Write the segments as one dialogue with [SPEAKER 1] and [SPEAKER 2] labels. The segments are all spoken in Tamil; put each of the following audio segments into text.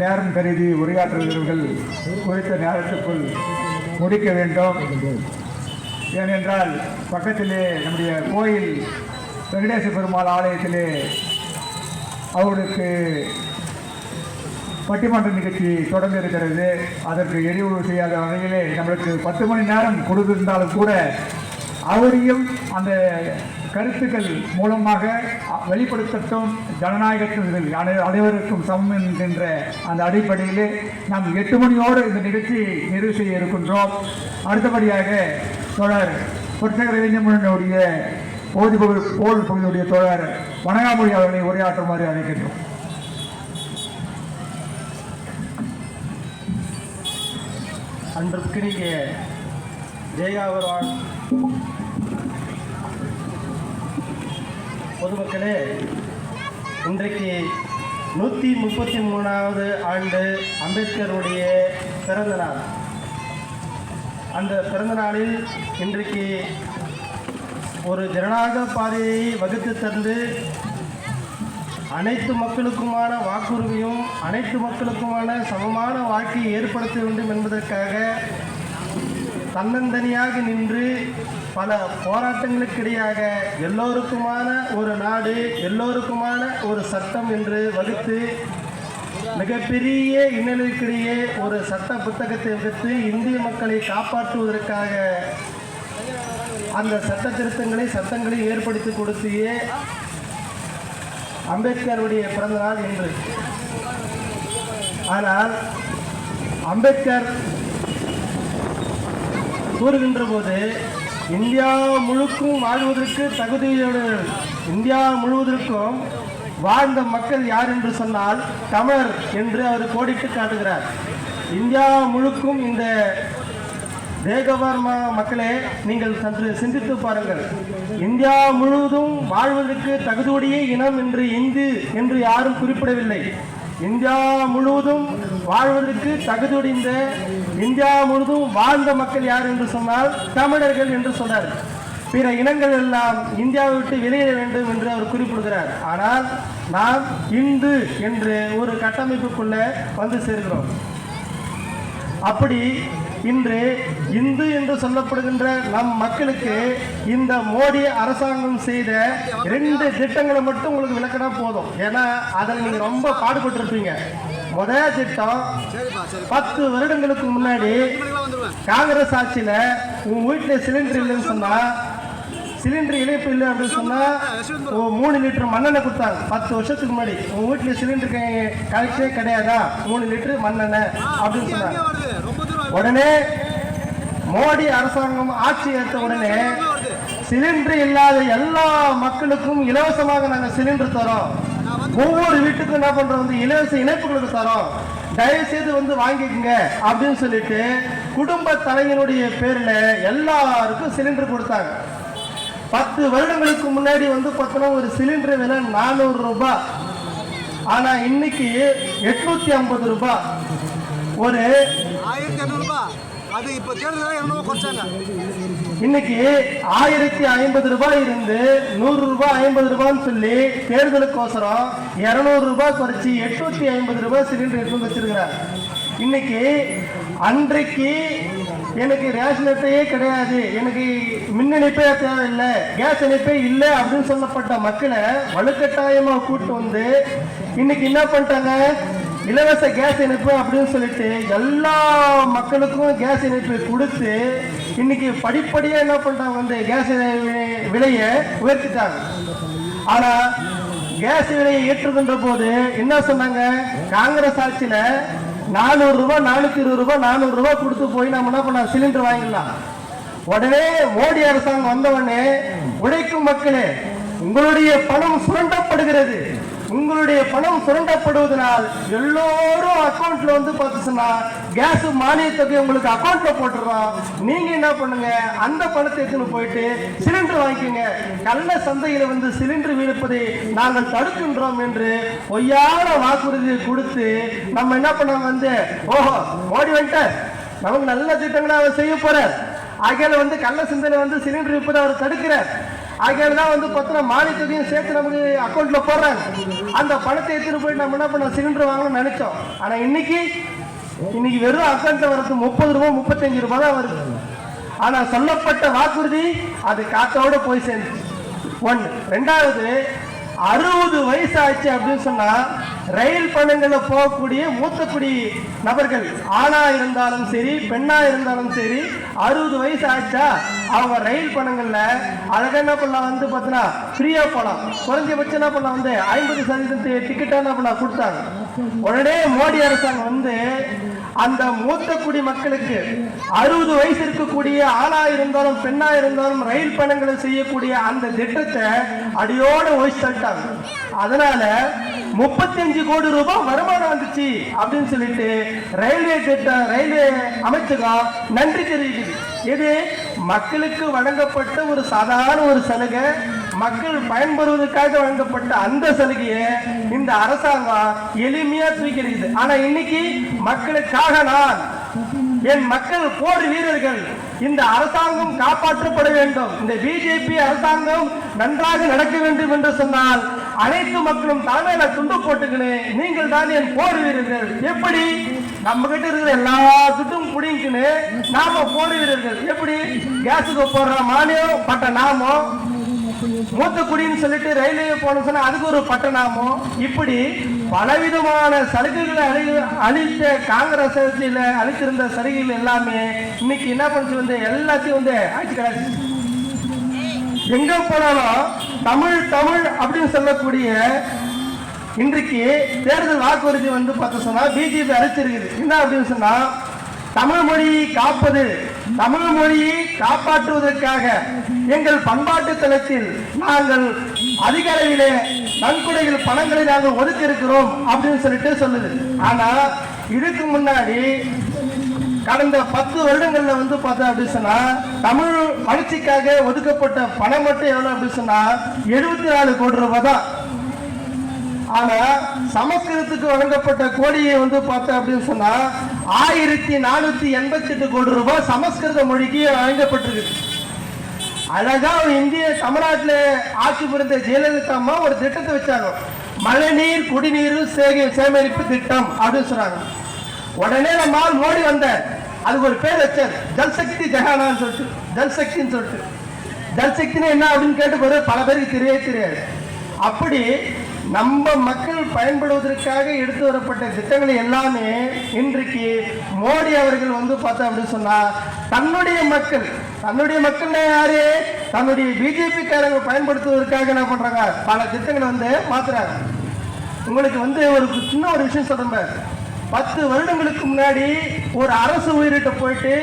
[SPEAKER 1] நேரம் கருதி உரையாற்றுகிறவர்கள் குறித்த நேரத்துக்குள் முடிக்க வேண்டும். ஏனென்றால் பக்கத்திலே நம்முடைய கோயில் வெங்கடேச பெருமாள் ஆலயத்திலே அவருக்கு பட்டிமன்ற நிகழ்ச்சி தொடங்க இருக்கிறது. அதற்கு எரிவு செய்யாத வகையிலே நம்மளுக்கு பத்து மணி நேரம் கொடுத்திருந்தாலும் கூட அவரையும் அந்த கருத்துக்கள் மூலமாக வெளிப்படுத்தட்டும் ஜனநாயகத்தின் அனைவருக்கும் சமம் என்கின்ற அந்த அடிப்படையிலே நாம் எட்டு மணியோடு இந்த நிகழ்ச்சி நிறைவு செய்ய இருக்கின்றோம். அடுத்தபடியாக தொடர் புரட்சகர இளைஞர்களுடைய போதி பகுதி போல் பகுதியுடைய தொடர் வணங்காமொழி அவர்களை உரையாற்றுமாறு அழைக்கின்றோம்.
[SPEAKER 2] அன்றுக்கினிய ஜெயாவரான் பொதுமக்களே இன்றைக்கு நூற்றி முப்பத்தி மூணாவது ஆண்டு அம்பேத்கருடைய பிறந்த நாள். அந்த பிறந்த நாளில் இன்றைக்கு ஒரு ஜனநாயக பாதையை வகுத்து தந்து அனைத்து மக்களுக்குமான வாக்குரிமையும் அனைத்து மக்களுக்குமான சமமான வாழ்க்கையை ஏற்படுத்த வேண்டும் என்பதற்காக தன்னந்தனியாக நின்று பல போராட்டங்களுக்கிடையாக எல்லோருக்குமான ஒரு நாடு எல்லோருக்குமான ஒரு சட்டம் என்று வகுத்து மிகப்பெரிய இன்னலுக்கிடையே ஒரு சட்ட புத்தகத்தை வகுத்து இந்திய மக்களை காப்பாற்றுவதற்காக அந்த சட்ட திருத்தங்களை சட்டங்களை ஏற்படுத்தி கொடுத்தியே அம்பேத்கருடைய பிறந்த நாள் என்று ஆனால் அம்பேத்கர் கூறுகின்ற போது இந்தியா முழுக்கும் வாழ்வதற்கு தகுதியோடு இந்தியா முழுவதற்கும் வாழ்ந்த மக்கள் யார் என்று சொன்னால் தமிழர் என்று அவர் கோடிட்டு காட்டுகிறார். இந்தியா முழுக்கும் இந்த தேகவர்மா மக்களே நீங்கள் சற்று சிந்தித்து பாருங்கள். இந்தியா முழுவதும் வாழ்வதற்கு தகுதியுடைய இனம் என்று இந்து என்று யாரும் குறிப்பிடவில்லை. இந்தியா முழுவதும் வாழ்வதற்கு தகுதியுடைந்த இந்தியா முழுவதும் வாழ்ந்த மக்கள் யார் என்று சொன்னால் தமிழர்கள் என்று சொன்னார். பிற இனங்கள் எல்லாம் இந்தியாவை விட்டு வெளியேற வேண்டும் என்று அவர் குறிப்பிடுகிறார். ஆனால் நாம் இந்து என்று ஒரு கட்டமைப்புக்குள்ளே வந்து சேர்கிறோம். அப்படி இன்று இந்து என்று சொல்லப்படுகின்ற நம் மக்களுக்கு இந்த மோடி அரசாங்கம் செய்த ரெண்டு திட்டங்களை மட்டும் உங்களுக்கு விளக்கினா போதும். ஏன்னா அதில் நீங்க ரொம்ப பாடுபட்டிருப்பீங்க. முதல் திட்டம் பத்து வருடங்களுக்கு முன்னாடி காங்கிரஸ் ஆட்சியில உன் வீட்டுல சிலிண்டர் இல்லைன்னு சொன்னா சிலிண்டர் இணைப்பு இல்லை அப்படின்னு சொன்னால் ஓ, மூணு லிட்டர் மண்ணெண்ணெய் கொடுத்தாங்க. பத்து வருஷத்துக்கு முன்னாடி. உங்கள் வீட்டில் சிலிண்டர் கலெக்டே கிடையாதா? மூணு லிட்டர் மண்ணெண்ணெய் அப்படின்னு சொன்னாங்க. உடனே மோடி அரசாங்கம் ஆட்சி ஏற்ற உடனே சிலிண்டர் இல்லாத எல்லா மக்களுக்கும் இலவசமாக நாங்க சிலிண்டர் தரோம். ஒவ்வொரு வீட்டுக்கும் என்ன பண்றோம் வந்து இலவச இணைப்புகளுக்கு தரோம். தயவு செய்து வந்து வாங்கிக்கங்க அப்படின்னு சொல்லிட்டு குடும்ப தலைவனுடைய பேர்ல எல்லாருக்கும் சிலிண்டர் கொடுத்தாங்க. பத்து வருடங்களுக்கு முன்னாடி வந்து பார்த்தோன்னா ஒரு சிலிண்டர் விலை நானூறு ரூபாய் ஆனா இன்னைக்கு எட்நூத்தி ஐம்பது ரூபாய் ஒரு
[SPEAKER 3] ஆயிரத்தி இரநூறுபா அது இப்போ தேர்தல் இரநூறுவா குறைச்சாங்க.
[SPEAKER 2] இன்னைக்கு ஆயிரத்தி ஐம்பது ரூபாய் இருந்து நூறு ரூபாய் ஐம்பது ரூபான்னு சொல்லி தேர்தலுக்கோசரம் இருநூறு ரூபாய் குறைச்சி எட்நூத்தி ஐம்பது ரூபாய் சிலிண்டர் எடுத்து வச்சிருக்கிறார். இன்னைக்கு அன்றைக்கு எனக்கு ரேஷன் அட்டையே கிடையாது. எனக்கு மின் இணைப்பே தேவையில்லை கேஸ் இணைப்பே இல்லை அப்படின்னு சொல்லப்பட்ட மக்களை வலுக்கட்டாயமாக கூட்டு வந்து இன்னைக்கு என்ன பண்ணிட்டாங்க? இலவச கேஸ் இணைப்பு அப்படின்னு சொல்லிட்டு எல்லா மக்களுக்கும் கேஸ் இணைப்பு கொடுத்து இன்னைக்கு படிப்படியா என்ன பண்ணிட்டாங்க வந்து கேஸ் விலையை உயர்த்திட்டாங்க. ஆனா கேஸ் விலையை ஏற்றுகின்ற போது என்ன சொன்னாங்க? காங்கிரஸ் ஆட்சியில நானூறு ரூபாய் நானூத்தி இருபது ரூபாய் நானூறு ரூபாய் கொடுத்து போய் நம்ம என்ன பண்ண சிலிண்டர் வாங்கிடலாம். உடனே மோடி அரசாங்கம் வந்த உடனே உழைக்கும் மக்களே உங்களுடைய பணம் சுரண்டப்படுகிறது. உங்களுடைய பணம் சுரண்டப்படுவதனால் எல்லோரும் அக்கௌண்ட்ல வந்து பார்த்துச்சுன்னா கேஸ் மானிய தொகை உங்களுக்கு அக்கௌண்ட்ல போட்டுறோம். நீங்க என்ன பண்ணுங்க? அந்த பணத்தை எடுத்துன்னு போயிட்டு சிலிண்டர் வாங்கிக்கோங்க. கள்ள சந்தையில வந்து சிலிண்டர் விடுப்பதை நாங்கள் தடுக்கின்றோம் என்று பொய்யான வாக்குறுதியை கொடுத்து நம்ம என்ன பண்ணோம் வந்து ஓஹோ ஓடி வந்துட்டு நமக்கு நல்ல திட்டங்களை அவர் செய்ய போறார். ஆகையால வந்து கள்ள சிந்தனை வந்து சிலிண்டர் விற்பதை அவர் தடுக்கிறார். ஆகையால தான் வந்து பார்த்தோன்னா மானியத்தையும் சேர்த்து நமக்கு அக்கௌண்ட்ல போடுறாங்க. அந்த பணத்தை எடுத்துட்டு போய் நம்ம என்ன பண்ண சிலிண்டர் வாங்கணும்னு நினைச்சோம். ஆனா இன்னைக்கு இன்னைக்கு வெறும் அக்கௌண்ட்ல வரது முப்பது ரூபாய் முப்பத்தஞ்சு ரூபாய் தான் வருது. ஆனா சொல்லப்பட்ட வாக்குறுதி அது காத்தோட போய் சேர்ந்து ஒன்று ரெண்டாவது அறுபது வயசு ஆச்சு அப்படின்னு சொன்னா ரயில் பயணங்கள்ல போகக்கூடிய மூத்த குடி நபர்கள் ஆணா இருந்தாலும் சரி பெண்ணா இருந்தாலும் சரி அறுபது வயசு ஆச்சா அவங்க ரயில் பணங்களில் அழகா என்ன பண்ணலாம்? வந்து பார்த்தீங்கன்னா ஃப்ரீயா போகலாம் குறைஞ்சபட்சம் என்ன பண்ணலாம்? வந்து ஐம்பது சதவீதம் டிக்கெட்டா என்ன பண்ணலாம்? கொடுத்தாங்க. உடனே மோடி அரசாங்கம் வந்து அந்த மூத்த குடி மக்களுக்கு அறுபது வயசு இருக்கக்கூடிய ஆணா இருந்தாலும் பெண்ணா இருந்தாலும் ரயில் பயணங்களை செய்யக்கூடிய அந்த திட்டத்தை அடியோட ஒழிச்சு தள்ளிட்டாங்க அதனால முப்பத்தஞ்சு கோடி ரூபாய் வருமானம் வந்துச்சு அப்படின்னு சொல்லிட்டு ரயில்வே திட்டம் ரயில்வே அமைச்சகம் நன்றி தெரிவிக்குது. இது மக்களுக்கு வழங்கப்பட்ட ஒரு சாதாரண ஒரு சலுகை. மக்கள் பயன்பெறுவதற்காக வழங்கப்பட்ட அந்த சலுகையை இந்த அரசாங்கம் எளிமையா தூக்கி ஆனா இன்னைக்கு மக்களுக்காக நான் என் மக்கள் போர் வீரர்கள் இந்த அரசாங்கம் காப்பாற்றப்பட வேண்டும். இந்த பிஜேபி அரசாங்கம் நன்றாக நடக்க வேண்டும் என்று சொன்னால் அனைத்து மக்களும் தலைமையில துண்டு போட்டுக்கினேன் நீங்கள் தான் என் போர் வீரர்கள். எப்படி? நம்ம கிட்ட இருக்கிற எல்லா துட்டும் புடிங்கின்னு நாம போர் வீரர்கள். எப்படி? கேஸுக்கு போடுற மானியம் பட்ட நாமம் மூத்தக்குடின்னு சொல்லிட்டு ரயில்வே போன சொன்னா அதுக்கு ஒரு பட்டணாமம் இப்படி பலவிதமான சலுகைகளை அழி அழித்த காங்கிரஸ் ஆட்சியில அளித்திருந்த சலுகைகள் எல்லாமே இன்னைக்கு என்ன பண்ணுச்சு வந்து எல்லாத்தையும் வந்து ஆட்சி கிடையாது எங்க போனாலும் தமிழ் தமிழ் அப்படின்னு சொல்லக்கூடிய இன்றைக்கு தேர்தல் வாக்குறுதி வந்து பார்த்து சொன்னா பிஜேபி அழைச்சிருக்குது என்ன அப்படின்னு சொன்னா தமிழ் மொழியை காப்பது தமிழ் மொழியை காப்பாற்றுவதற்காக எங்கள் பண்பாட்டு தளத்தில் நாங்கள் அதிக அளவிலே நன்கொடைகள் பணங்களை நாங்கள் ஒதுக்கி இருக்கிறோம் அப்படின்னு சொல்லிட்டு சொல்லுது. ஆனா இதுக்கு முன்னாடி கடந்த பத்து வருடங்கள்ல வந்து பார்த்தா அப்படின்னு சொன்னா தமிழ் வளர்ச்சிக்காக ஒதுக்கப்பட்ட பணம் மட்டும் எவ்வளவு அப்படின்னு சொன்னா எழுபத்தி நாலு கோடி ரூபாய் தான். ஆனா சமஸ்கிருதத்துக்கு வழங்கப்பட்ட கோடியை வந்து பார்த்தா அப்படின்னு சொன்னா ஆயிரத்தி நானூத்தி எண்பத்தி எட்டு கோடி ரூபாய் சமஸ்கிருத மொழிக்கு வழங்கப்பட்டிருக்கு அழகா ஒரு இந்திய தமிழ்நாட்டில் ஆட்சி புரிந்த ஜெயலலிதா அம்மா ஒரு திட்டத்தை வச்சாங்க. மழைநீர் குடிநீர் சேகரி சேகரிப்பு திட்டம் அப்படின்னு சொன்னாங்க. உடனே நம்ம மோடி வந்தார் அதுக்கு ஒரு பேர் வச்சார். ஜல்சக்தி ஜெகானான்னு சொல்லிட்டு. ஜல்சக்தின்னு சொல்லிட்டு. ஜல்சக்தினா என்ன அப்படின்னு கேட்டு போது பல பேருக்கு தெரியவே தெரியாது. அப்படி நம்ம மக்கள் பயன்படுவதற்காக எடுத்து வரப்பட்ட திட்டங்களை எல்லாமே இன்றைக்கு மோடி அவர்கள் வந்து பார்த்தா அப்படின்னு சொன்னால் தன்னுடைய மக்கள் தன்னுடைய மக்கள் யாரு? தன்னுடைய பிஜேபி காரங்க பயன்படுத்துவதற்காக என்ன பண்றாங்க? பல திட்டங்களை வந்து மாத்துறாங்க. உங்களுக்கு வந்து ஒரு சின்ன ஒரு விஷயம் சொல்றேன் பத்து வருடங்களுக்கு முன்னாடி ஒரு அரசு உயிரிட்ட போயிட்டு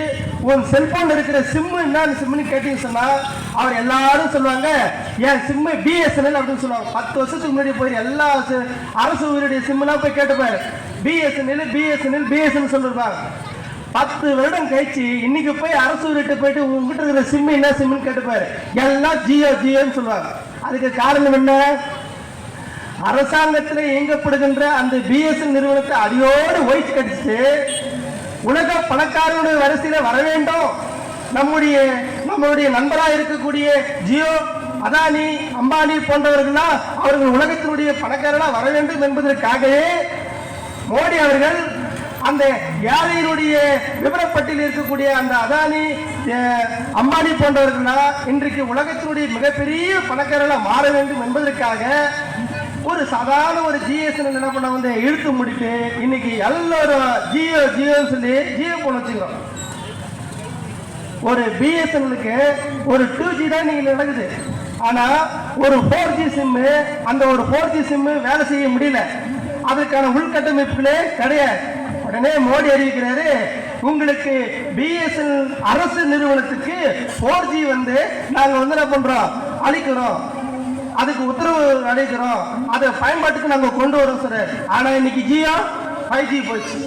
[SPEAKER 2] உன் செல்போன் இருக்கிற சிம்மு என்ன சிம்னு கேட்டீங்கன்னு சொன்னா அவர் எல்லாரும் சொல்லுவாங்க என் சிம்மு பிஎஸ்என்எல் அப்படின்னு சொல்லுவாங்க. பத்து வருஷத்துக்கு முன்னாடி போய் எல்லா அரசு உயிருடைய சிம்முலாம் போய் கேட்டுப்பாரு. பிஎஸ்என்எல் பிஎஸ்என்எல் பிஎஸ்என்எல் சொல்லிருப்பாங்க. பத்து வருடம் கழிச்சு இன்னைக்கு போய் அரசு உயிரிட்ட போயிட்டு உங்ககிட்ட இருக்கிற சிம்மு என்ன சிம்னு கேட்டுப்பாரு. எல்லாம் ஜியோ ஜியோன்னு சொல்லுவாங்க. அதுக்கு காரணம் என்ன? அரசாங்கத்தில் இயங்கப்படுகின்ற அந்த பிஎஸ்என் நிறுவனத்தை அடியோடு ஒழிச்சு கடிச்சு உலக பணக்காரனுடைய வரிசையில வர வேண்டும். நம்முடைய நம்மளுடைய நண்பராக இருக்கக்கூடிய ஜியோ அதானி அம்பானி போன்றவர்கள்லாம் அவர்கள் உலகத்தினுடைய பணக்காரனா வர வேண்டும் என்பதற்காகவே மோடி அவர்கள் அந்த ஏழையினுடைய விவரப்பட்டியில் இருக்கக்கூடிய அந்த அதானி அம்பானி போன்றவர்கள்லாம் இன்றைக்கு உலகத்தினுடைய மிகப்பெரிய பணக்காரர்களாக மாற வேண்டும் என்பதற்காக ஒரு சாதாரண ஒரு ஜிஎஸ்என் என்ன பண்ண வந்து இழுத்து முடித்து இன்னைக்கு எல்லாரும் ஜியோ ஜியோன்னு சொல்லி ஜியோ போன் வச்சுக்கிறோம். ஒரு பிஎஸ்என்எலுக்கு ஒரு டூ ஜி தான் நீங்க நடக்குது. ஆனா ஒரு ஃபோர் ஜி சிம்மு அந்த ஒரு ஃபோர் ஜி சிம்மு வேலை செய்ய முடியல. அதுக்கான உள்கட்டமைப்புகளே கிடையாது. உடனே மோடி அறிவிக்கிறாரு உங்களுக்கு பிஎஸ்என்எல் அரசு நிறுவனத்துக்கு ஃபோர் ஜி வந்து நாங்க வந்து என்ன பண்றோம்? அளிக்கிறோம். அதுக்கு உத்தரவு அளிக்கிறோம். அதை பயன்பாட்டுக்கு நாங்க கொண்டு வரோம் சார் ஆனா இன்னைக்கு ஜியோ ஃபைவ் ஜி போச்சு.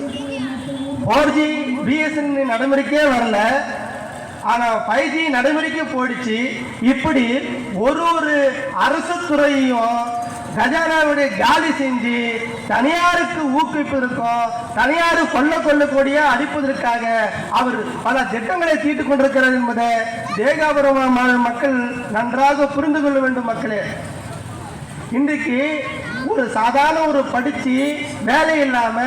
[SPEAKER 2] ஃபோர் ஜி பிஎஸ்என்எல் நடைமுறைக்கே வரல. ஆனா ஃபைவ் ஜி நடைமுறைக்கு போயிடுச்சு. இப்படி ஒரு ஒரு அரசு துறையும் கஜானாவுடைய காலி செஞ்சு தனியாருக்கு ஊக்குவிப்பதற்கும் தனியார் கொல்ல கொள்ளக்கூடிய அடிப்பதற்காக அவர் பல திட்டங்களை தீட்டுக் கொண்டிருக்கிறார் என்பதை தேகாபுரம் மக்கள் நன்றாக புரிந்து கொள்ள வேண்டும் மக்களே. இன்றைக்கு ஒரு சாதாரண ஒரு படிச்சு வேலை இல்லாம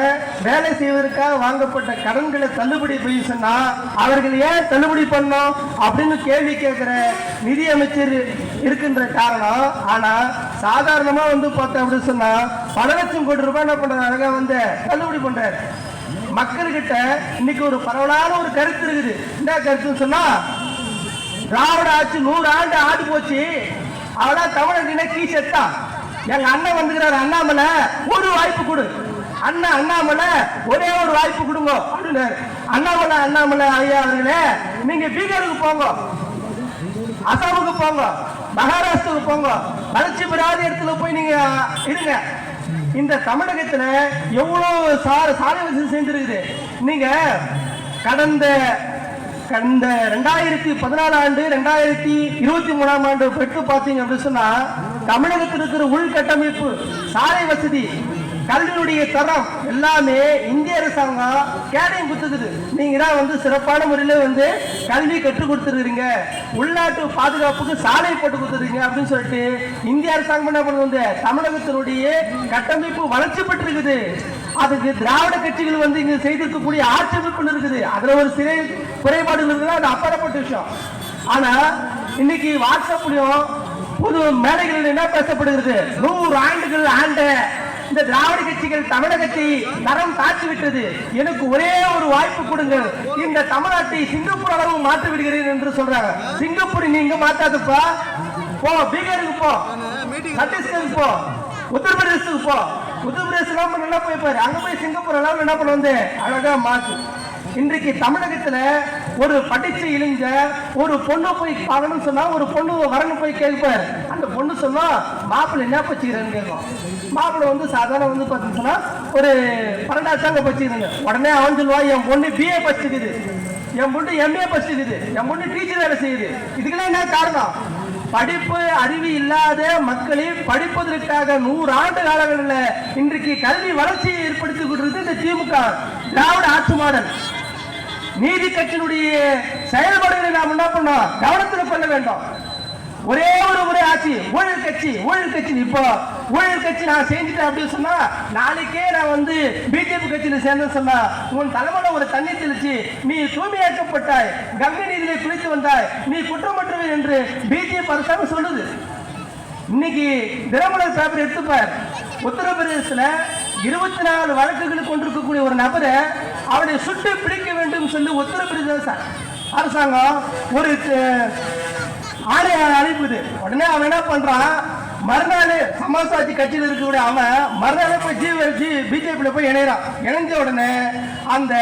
[SPEAKER 2] வேலை செய்வதற்காக வாங்கப்பட்ட கடன்களை தள்ளுபடி போய் சொன்னா அவர்கள் ஏன் தள்ளுபடி பண்ணோம் அப்படின்னு கேள்வி கேட்கிற நிதியமைச்சர் இருக்கின்ற காரணம். ஆனா சாதாரணமா வந்து பார்த்தோம் அப்படின்னு சொன்னா பல லட்சம் கோடி ரூபாய் என்ன பண்றாரு? அழகா வந்து தள்ளுபடி பண்றாரு. மக்கள்கிட்ட இன்னைக்கு ஒரு பரவலான ஒரு கருத்து இருக்குது. என்ன கருத்துன்னு சொன்னா திராவிட ஆட்சி நூறு ஆண்டு ஆடி போச்சு. அவனா தமிழன் கீ செத்தான் எங்க அண்ணன் வந்துக்கிறாரு அண்ணாமலை. ஒரு வாய்ப்பு கொடு. அண்ணன் அண்ணாமலை ஒரே ஒரு வாய்ப்பு கொடுங்க அப்படின்னாரு அண்ணாமலை அண்ணாமலை ஐயா அவர்களே நீங்க பீகாருக்கு போங்க. அசாமுக்கு போங்க. மகாராஷ்டிராவுக்கு போங்க. வளர்ச்சி பெறாத இடத்துல போய் நீங்க இருங்க. இந்த தமிழகத்துல எவ்வளவு சா- சாலை வசதி செஞ்சிருக்குது நீங்க கடந்த கடந்த ரெண்டாயிரத்தி பதினாலு ஆண்டு ரெண்டாயிரத்தி இருபத்தி மூணாம் ஆண்டு பெற்று பார்த்தீங்க அப்படின்னு சொன்னா தமிழகத்தில் இருக்கிற உள்கட்டமைப்பு சாலை வசதி கல்வியுடைய தரம் எல்லாமே இந்திய அரசாங்கம் கேடையும் கொடுத்துக்குது நீங்க தான் வந்து சிறப்பான முறையில் வந்து கல்வி கற்றுக் கொடுத்துருக்கீங்க உள்நாட்டு பாதுகாப்புக்கு சாலை போட்டு கொடுத்துருக்கீங்க அப்படின்னு சொல்லிட்டு இந்திய அரசாங்கம் என்ன பண்ணுது வந்து தமிழகத்தினுடைய கட்டமைப்பு வளர்ச்சி பெற்றிருக்குது. அதுக்கு திராவிட கட்சிகள் வந்து இங்க செய்திருக்கக்கூடிய ஆட்சேபிப்பு இருக்குது. அதுல ஒரு சிறை குறைபாடுகள் இருக்குன்னா அது அப்பாற்பட்ட விஷயம். ஆனா இன்னைக்கு வாட்ஸ்அப்லயும் பொது மேடைகளில் என்ன பேசப்படுகிறது? நூறு ஆண்டுகள் ஆண்ட இந்த திராவிட கட்சிகள் தமிழகத்தை தரம் தாழ்த்தி விட்டது. எனக்கு ஒரே ஒரு வாய்ப்பு கொடுங்கள். இந்த தமிழ்நாட்டை சிங்கப்பூர் அளவு மாற்றி விடுகிறேன் என்று சொல்றாங்க. சிங்கப்பூர் நீங்க மாத்தாதுப்பா. போ பீகாருக்கு போ. சத்தீஸ்கருக்கு போ. உத்தரப்பிரதேசத்துக்கு போ. உத்தரப்பிரதேசம் நல்லா போய் பாரு அங்க போய் சிங்கப்பூர் அளவு என்ன பண்ண வந்து அழகா மாத்து. இன்றைக்கு தமிழகத்துல ஒரு படிச்ச இளைஞர் ஒரு பொண்ணு போய் பார்க்கணும்னு சொன்னா ஒரு பொண்ணு வரணும் போய் கேட்பாரு. அந்த பொண்ணு சொன்னா மாப்பிள்ளை என்ன பச்சுக்கிறேன்னு கேட்கும். மாப்பிள்ளை வந்து சாதாரண வந்து பார்த்தீங்கன்னா ஒரு பன்னெண்டாவது தாங்க பச்சுக்கிறேங்க உடனே அவன் சொல்லுவா என் பொண்ணு பிஏ பச்சுக்குது என் பொண்ணு எம்ஏ படிச்சுக்குது. என் பொண்ணு டீச்சர் வேலை செய்யுது. இதுக்கெல்லாம் என்ன காரணம்? படிப்பு அறிவு இல்லாத மக்களை படிப்பதற்காக நூறு ஆண்டு காலங்களில் இன்றைக்கு கல்வி வளர்ச்சியை ஏற்படுத்தி கொண்டிருக்கிறது இந்த திமுக திராவிட ஆட்சி மாடல். நீதி கட்சியினுடைய செயல்பாடுகளை நாம் என்ன பண்ணோம்? கவனத்தில் கொள்ள வேண்டும். ஒரே ஒரு முறை ஆட்சி ஊழல் கட்சி ஊழல் கட்சி இப்போ ஊழல் கட்சி நான் செஞ்சுட்டேன் அப்படின்னு சொன்னா நாளைக்கே நான் வந்து பிஜேபி கட்சியில சேர்ந்தேன் சொன்னா உன் தலைமையில ஒரு தண்ணி தெளிச்சு நீ தூய்மையாக்கப்பட்டாய் கங்கை நீதியிலே குளித்து வந்தாய் நீ குற்றமற்றவன் என்று பிஜேபி அரசாங்கம் சொல்லுது. இன்னைக்கு திரமலர் பேப்பர் எடுத்துப்பார். உத்தரப்பிரதேசத்துல இருபத்தி நாலு வழக்குகள் கொண்டிருக்கக்கூடிய ஒரு நபரை அவனை சுட்டு பிடிக்க வேண்டும் சொல்லி உத்தரப்பிரதேச அரசாங்கம் ஒரு ஆணைய அனுப்புது உடனே அவன் என்ன பண்றான்? மறுநாள் சமாஜ்வாதி கட்சியில் இருக்கக்கூடிய அவன் மறுநாளே போய் ஜி ஜி பிஜேபியில் போய் இணையறான். இணைஞ்ச உடனே அந்த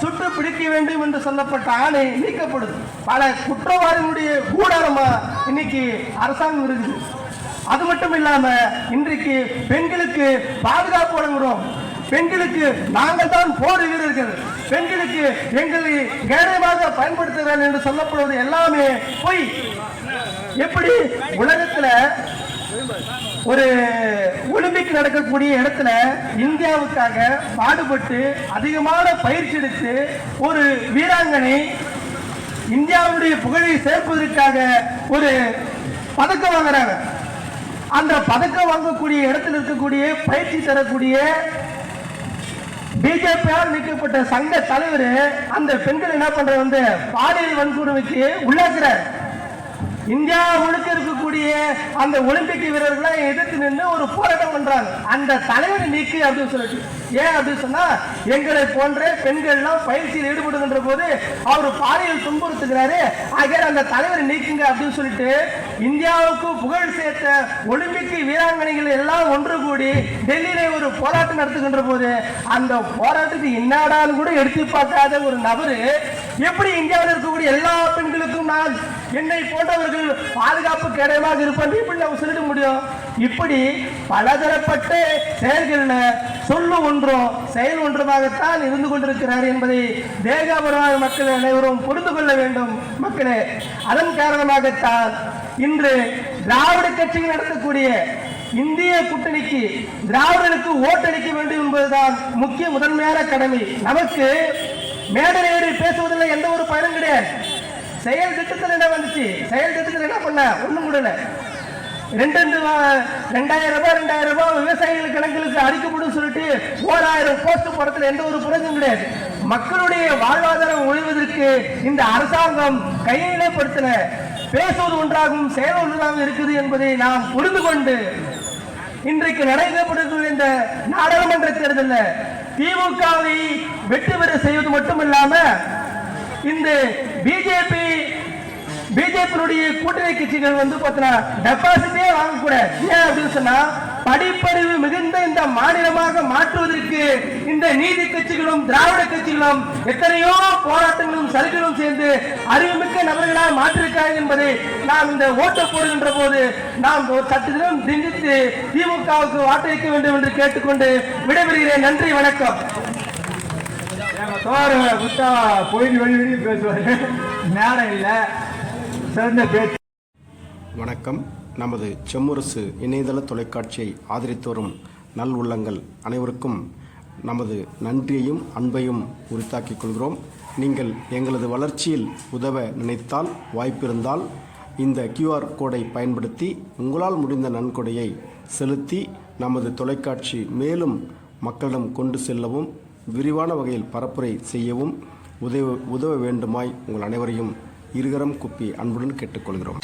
[SPEAKER 2] சுட்டு பிடிக்க வேண்டும் என்று சொல்லப்பட்ட ஆணை நீக்கப்படுது. பல குற்றவாளிகளுடைய கூடாரமா இன்னைக்கு அரசாங்கம் இருக்குது. அது மட்டும் இல்லாம இன்றைக்கு பெண்களுக்கு பாதுகாப்பு வழங்குறோம். பெண்களுக்கு நாங்கள் தான் போர் வீரர்கள். பெண்களுக்கு எங்களை கேடயமாக பயன்படுத்துகிறார் என்று சொல்லப்படுவது எல்லாமே பொய். எப்படி? உலகத்துல ஒரு ஒலிம்பிக் நடக்கக்கூடிய இடத்துல இந்தியாவுக்காக பாடுபட்டு அதிகமான பயிற்சி எடுத்து ஒரு வீராங்கனை இந்தியாவுடைய புகழை சேர்ப்பதற்காக ஒரு பதக்கம் வாங்குறாங்க. அந்த பதக்கம் வாங்கக்கூடிய இடத்துல இருக்கக்கூடிய பயிற்சி தரக்கூடிய பிஜேபியால் நீக்கப்பட்ட சங்க தலைவர் அந்த பெண்கள் என்ன பண்ற வந்து பாலியல் வன்கொடுமைக்கு உள்ளாக்குறார். இந்தியா முழுக்க இருக்கக்கூடிய அந்த ஒலிம்பிக் வீரர்களை எதிர்த்து நின்று ஒரு போராட்டம் பண்றாங்க. அந்த தலைவரை நீக்கு அப்படின்னு சொல்லிட்டு. ஏன் அப்படின்னு சொன்னா எங்களை போன்ற பெண்கள்லாம் பயிற்சியில் ஈடுபடுகின்ற போது அவர் பாலியல் துன்புறுத்துகிறாரு. ஆகிய அந்த தலைவரை நீக்குங்க அப்படின்னு சொல்லிட்டு இந்தியாவுக்கு புகழ் சேர்த்த ஒலிம்பிக் வீராங்கனைகள் எல்லாம் ஒன்று கூடி டெல்லியில ஒரு போராட்டம் நடத்துகின்ற போது அந்த போராட்டத்துக்கு என்னடான்னு கூட எடுத்து பார்க்காத ஒரு நபரு எப்படி இந்தியாவில் இருக்கக்கூடிய எல்லா பெண்களுக்கும் நான் என்னை போன்றவர்கள் பாதுகாப்பு கேடயமாக இருப்பேன் இப்படி நம்ம சொல்லிட முடியும்? இப்படி பலதரப்பட்ட செயல்கள் சொல்லு ஒன்றும் செயல் ஒன்றுமாகத்தான் இருந்து கொண்டிருக்கிறார் என்பதை தேகாபுரமான மக்கள் அனைவரும் புரிந்து கொள்ள வேண்டும். மக்களே அதன் காரணமாகத்தான் இன்று திராவிட கட்சிகள் நடத்தக்கூடிய இந்திய கூட்டணிக்கு திராவிடனுக்கு ஓட்டளிக்க வேண்டும் என்பதுதான் முக்கிய முதன்மையான கடமை. நமக்கு மேடை பேசுவதில் எந்த ஒரு பயனும் கிடையாது. செயல் திட்டத்தில் என்ன வந்துச்சு. செயல் திட்டத்தில் என்ன பண்ண ஒண்ணும் கூடல ரெண்டு ரெண்டு ரெண்டாயிரம் ரூபாய் ரெண்டாயிரம் ரூபாய் விவசாயிகள் கணக்குகளுக்கு அடிக்கப்படும் சொல்லிட்டு ஓராயிரம் போஸ்ட் படத்துல எந்த ஒரு பிரயோஜனம் கிடையாது. மக்களுடைய வாழ்வாதாரம் ஒழிவதற்கு இந்த அரசாங்கம் கையிலப்படுத்தின பேசுவது ஒன்றாகவும் செயல் ஒன்றாகவும் இருக்குது என்பதை நாம் புரிந்து கொண்டு இன்றைக்கு நடைபெறப்படுகிற இந்த நாடாளுமன்ற தேர்தலில் திமுகவை வெற்றி பெற செய்வது மட்டுமில்லாமல் இந்த பிஜேபி பிஜேபியினுடைய கூட்டணி கட்சிகள் வந்து பார்த்தீங்கன்னா டெபாசிட்டே வாங்கக்கூடாது. ஏன் அப்படின்னு சொன்னா படிப்பறிவு மிகுந்த இந்த மாநிலமாக மாற்றுவதற்கு இந்த நீதி கட்சிகளும் திராவிட கட்சிகளும் எத்தனையோ போராட்டங்களும் சலுகைகளும் சேர்ந்து அறிவுமிக்க நபர்களாக மாற்றிருக்காங்க என்பதை நாம் இந்த ஓட்ட போடுகின்ற போது நாம் ஒரு சற்று தினம் சிந்தித்து திமுகவுக்கு வாக்களிக்க வேண்டும் என்று கேட்டுக்கொண்டு விடைபெறுகிறேன். நன்றி வணக்கம்.
[SPEAKER 1] சோறு குத்தா வெளி வெளியே பேசுவார். நேரம் இல்லை சிறந்த பேச்சு.
[SPEAKER 4] வணக்கம். நமது செம்முரசு இணையதள தொலைக்காட்சியை ஆதரித்து வரும் நல் உள்ளங்கள் அனைவருக்கும் நமது நன்றியையும் அன்பையும் உரித்தாக்கிக் கொள்கிறோம். நீங்கள் எங்களது வளர்ச்சியில் உதவ நினைத்தால் வாய்ப்பிருந்தால் இந்த கியூஆர் கோடை பயன்படுத்தி உங்களால் முடிந்த நன்கொடையை செலுத்தி நமது தொலைக்காட்சி மேலும் மக்களிடம் கொண்டு செல்லவும் விரிவான வகையில் பரப்புரை செய்யவும் உதவ உதவ வேண்டுமாய் உங்கள் அனைவரையும் இருகரம் குப்பி அன்புடன் கேட்டுக்கொள்கிறோம்.